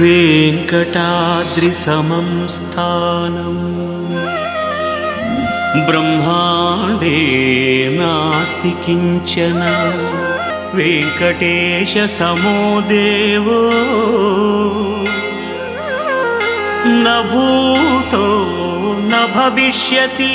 वेङ्कटाद्रिसमं स्थानम् ब्रह्माण्डे नास्ति किञ्चन वेङ्कटेशसमो देवो न भूतो न भविष्यति